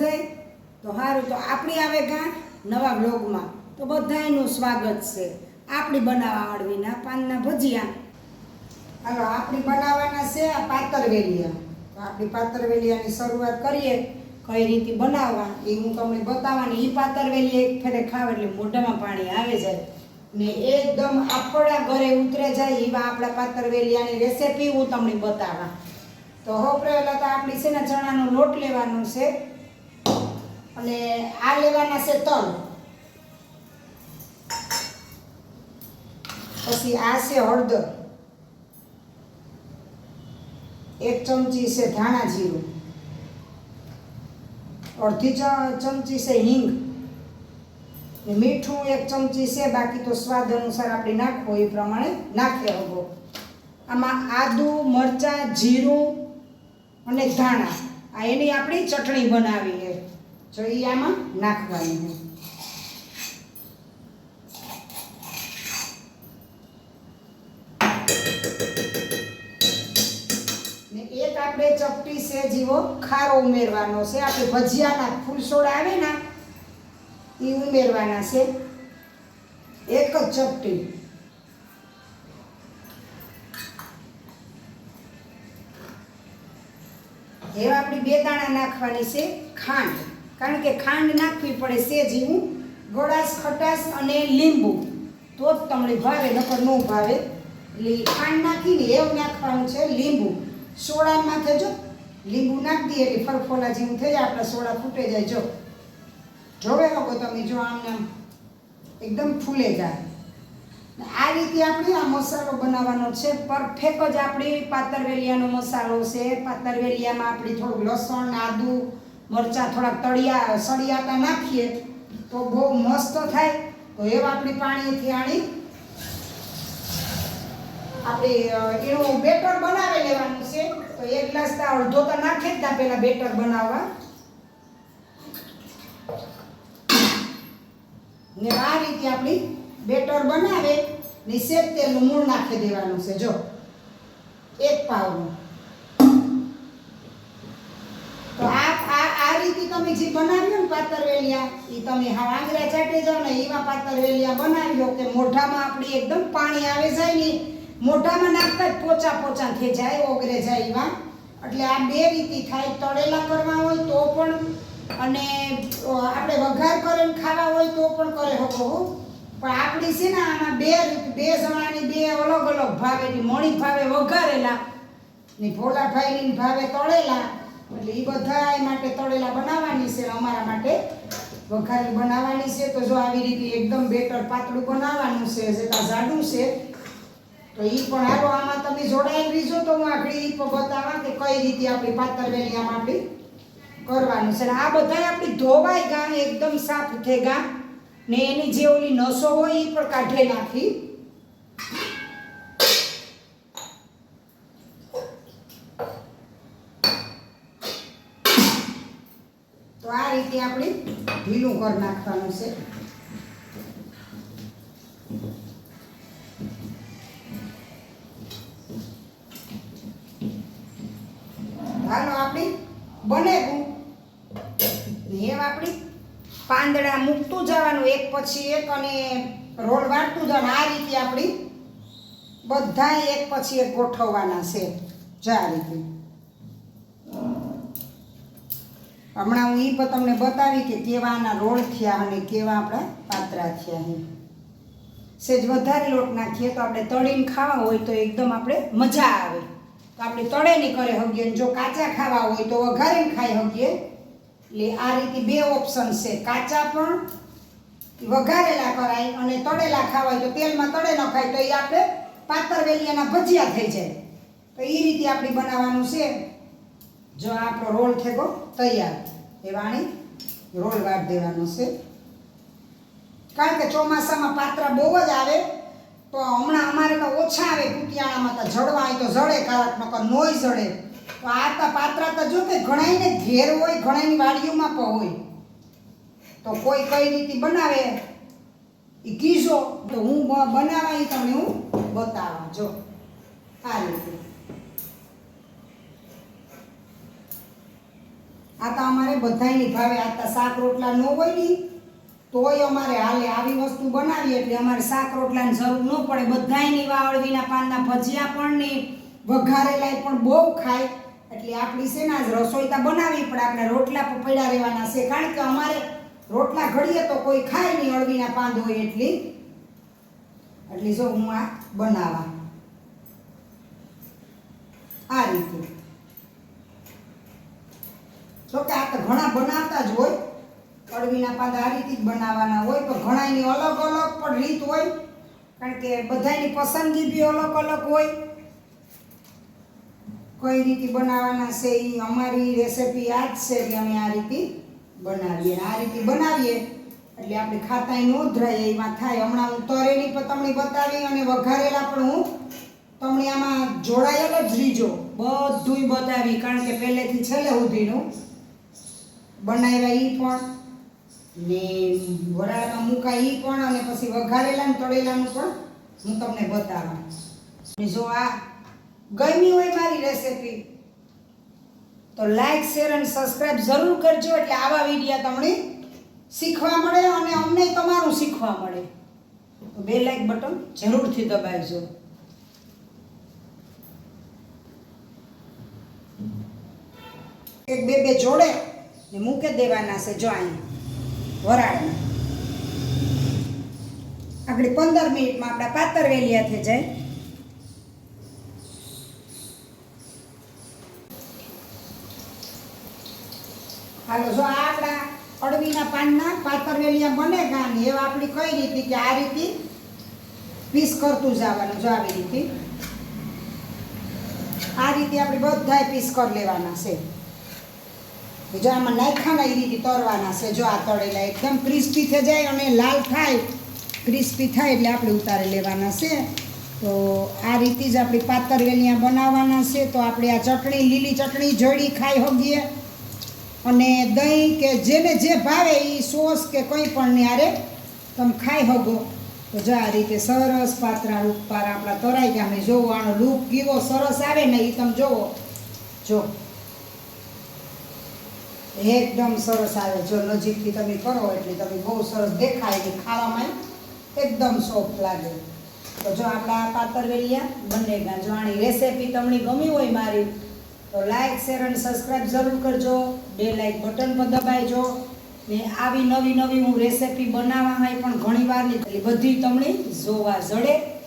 બધાય? તો સારું તો આપણી આવે ગા નવા બ્લોગમાં તો બધાયનું સ્વાગત છે. આપણી બનાવવા વાળવીના પાનના ભજીયા. હાલો, આપણી બનાવવાના છે આ પાતરવેલિયા તો આપણી પાતરવેલિયાની શરૂઆત કરીએ. કઈ રીતે બનાવવા, એ હું તમને બતાવવાની. એ પાતરવેલી એક ફેરે ખાવ, એટલે મોઢામાં પાણી આવે જાય. ને એકદમ આપણા ઘરે ઉતરે જાય, એવા આપણા પાતરવેલિયાની રેસીપી હું તમને બતાવવા. તો હો પહેલાં તો આપણી છે ને ચણાનો લોટ લેવાનો છે. અને આ લેવાના છે તલ. પછી આ છે હળદર. એક ચમચી છે ધાણા જીરું. અડધી ચમચી છે હિંગ. મીઠું એક ચમચી છે, બાકી તો સ્વાદ અનુસાર આપણે નાખવો, એ પ્રમાણે નાખી હગો આમાં આદુ, મરચાં, જીરું અને ધાણા. આ એની આપણી ચટણી બનાવી છે જો નાખવાની છે ને એક આપણે ચપટી છે જીવો ખારો ઉમેરવાનો છે. આપણે ભજીયાના ફૂલસોડા આવે ને, એ ઉમેરવાના છે. એક જ ચપટી. એવા આપણી બે દાણા નાખવાની છે ખાંડ. કારણ કે ખાંડ નાખવી પડે છે જીવું, ગળાશ, ખટાશ અને લીંબુ. તો જ તમને ભાવે, નકર ન ભાવે. એટલે ખાંડ નાખીને એવું નાખવાનું છે લીંબુ. સોડામાં થજો લીંબુ નાખી દઈએ એટલે ફરફોલા જેવું થઈ જાય, આપણા સોડા ફૂટે જાય. જો, જોવે લોકો તમે, જો આમને આમ એકદમ ફૂલે જાય. આ રીતે આપણે આ મસાલો બનાવવાનો છે. પરફેક્ટ જ આપણી પાતરવેલિયાનો મસાલો છે. પાતરવેલિયામાં આપણે થોડુંક લસણ, આદુ મરચાં થોડાક તળિયા, સળિયાતા નાખીએ, તો બહુ મસ્ત થાય. તો એવા આપણી પાણીથી આણી આપણે એનું બેટર બનાવી લેવાનું છે. તો એક ગ્લાસ તો અડધો તો નાખે જ ના પહેલાં બેટર બનાવવા. ને આ રીતે આપણી બેટર બનાવે ને સેજ તેલનું મૂળ નાખી દેવાનું છે. જો, એક પાવનું આ તમે જે બનાવ્યો ને પાતરવેલિયા એ તમે હા આંગળા ચાટે જાઓ ને એવા પાતરવેલિયા બનાવ્યો કે મોઢામાં આપણી એકદમ પાણી આવે જાય ને, મોઢામાં નાખતા જ પોચા પોચા જાય ઓગરે જાય એવા. એટલે આ બે રીતિ થાય, તળેલા કરવા હોય તો પણ, અને આપણે વઘાર કરીને ખાવા હોય તો પણ કરે શકો પણ આપણી છે ને આમાં બે બે જણાની બે અલગ અલગ ભાવે મણી ભાવે વઘારેલા ને ભોલાભાઈની ભાવે તળેલા એટલે એ બધા માટે તળેલા બનાવવાની છે, અમારા માટે વઘારી બનાવવાની છે. તો જો આવી રીતે એકદમ બેટર પાતળું બનાવવાનું છે, જેટલા જાડું છે, તો એ પણ હાલો, આમાં તમે જોડાયેલ રહીજો તો હું આગળ ઈ પણ બતાવવા કે કઈ રીતે આપણી પાતળવેલી આમાં આપણી કરવાનું છે. આ બધા આપણી ધોવાય ગા, એકદમ સાફ થઈ ગા. ને એની જે ઓલી નસો હોય એ પણ કાઢી નાખી. તો આપણે ઢીલું કરી નાખવાનું છે. હાલો આપણી બને એમ આપણી પાંદડા મૂકતું જવાનું, એક પછી એક અને રોલ વાળતું જવાનું. આ રીતે આપણી બધા એક પછી એક ગોઠવવાના છે. જ આ રીતે. હમણાં હું એ પણ તમને બતાવી કે કેવા આના રોલ થયા અને કેવા આપણા પાતરા થયા અહીં સેજ વધારે લોટ નાખીએ તો આપણે તળીને ખાવા હોય તો એકદમ આપણે મજા આવે. તો આપણે તળે નહીં કરે હગીએ જો કાચા ખાવા હોય તો વઘારીને ખાઈ હગીએ. એટલે આ રીતે બે ઓપ્શન છે. કાચા પણ વઘારેલા કરાય અને તળેલા ખાવા હોય તો તેલમાં તળે ન ખાય તો એ આપણે પાતર વેલિયાના ભજીયા થઈ જાય. તો એ રીતે આપણે બનાવવાનું છે. જો આપણો રોલ થેગો તૈયાર. એ વાણી રોલ વાટ દેવાનો છે. કારણ કે ચોમાસામાં પાત્રા બહુ જ આવે તો હમણાં અમારે તો ઓછા આવે કુટિયાણામાં તો જડવા હોય તો જડે, કારક નકર નોય જડે. તો આ તો પાત્રા તો જો કે ઘણાઈને ઘેર હોય ઘણાની વાડીઓમાં પણ હોય. તો કોઈ કઈ રીતે બનાવે? એ કીજો. તો હું બ- બનાવવા તમને હું બતાવવા, જો. આ તો અમારે બધાયની ભાવે, આ તો શાક રોટલા ન હોય ને, તોય અમારે હાલે આવી વસ્તુ બનાવીએ એટલે અમારે શાક રોટલાની જરૂર ન પડે. બધાયની વાવળવીના પાનના ભજીયા પણ ને વઘારેલાય પણ બહુ ખાય. એટલે આપણી છે આજ રસોઈ તો બનાવી પડે આપણે રોટલા પણ પડ્યા રહેવાના છે. કારણ કે અમારે રોટલા ઘડીએ તો કોઈ ખાય નહીં, અળવીના પાંદ હોય એટલી. એટલે જો હું આ બનાવા. આ રીતે. જો કે આ તો ઘણા બનાવતા જ હોય. અળવીના પાંદા આ રીતે જ બનાવવાના હોય પણ ઘણાની અલગ અલગ પણ રીત હોય. કારણ કે બધાની પસંદગી બી અલગ અલગ હોય. કઈ રીતે બનાવવાના છે એ અમારી રેસિપી આ જ છે કે અમે આ રીતે બનાવીએ. આ રીતે બનાવીએ. એટલે આપણે ખાતાય નોંધરાય એમાં થાય. હમણાં હું તરેની પણ તમને બતાવી અને વઘારેલા પણ હું તમને આમાં જોડાયેલ જ રીજો. બધુંય બતાવી, કારણ કે પહેલેથી છેલ્લે સુધીનું. બનાવ્યા એ પણ, ને વરાળમાં મૂકાય એ પણ, અને પછી વઘારેલા ને તળેલાનું પણ હું તમને બતાવું. ને જો આ ગમી હોય મારી રેસેપી તો લાઈક શેર અને સબસ્ક્રાઈબ જરૂર કરજો, એટલે આવા વિડીયા તમને શીખવા મળે અને અમને તમારું શીખવા મળે. તો બે લાઈક બટન જરૂરથી દબાવજો. એક બે બે જોડે ને મૂકી દેવાના છે જો અહીંયા વરાળમાં આપણે પંદર મિનિટમાં આપણા પાતર વેલિયા થઈ જાય હાલો, જો આ આપણા અડવીના પાનના પાતરવેલિયા બને ગાની એવા આપણી કઈ રીતે કે આ રીતે પીસ કરતું જવાનું જો આવી રીતે આ રીતે આપણે બધાય પીસ કરી લેવાના છે. જો આમાં નાખાના એ રીતે તરવાના છે, જો આ તળેલા એકદમ ક્રિસ્પી થઈ જાય અને લાલ થાય. ક્રિસ્પી થાય એટલે આપણે ઉતારી લેવાના છે. તો આ રીતે જ આપણી પાતરવેલિયા બનાવવાના છે. તો આપણે આ ચટણી, લીલી ચટણી જોડી ખાઈ હોગીએ. અને દહીં કે જેને જે ભાવે એ સોસ કે કંઈ પણ ન્યારે તમે ખાઈ હગો. તો જો આ રીતે સરસ પાત્રા પાર આપણા તરાઈ ગયા. જોવો આનો લૂક કેવો સરસ આવે ને એ તમે જોવો. જો. એકદમ સરસ આવે. જો નજીકથી તમે કરો એટલે તમે બહુ સરસ દેખાય કે ખાવામાં એકદમ સોફ્ટ લાગે. તો જો આપણા પાતરવેલિયા બને આની રેસીપી તમને ગમી હોય મારી, તો લાઇક શેર અને સબસ્ક્રાઈબ જરૂર કરજો. બે લાઇક બટન પર દબાઈજો ને આવી નવી નવી હું રેસીપી બનાવવામાં પણ ઘણી વાર એટલે બધી તમને જોવા જડે.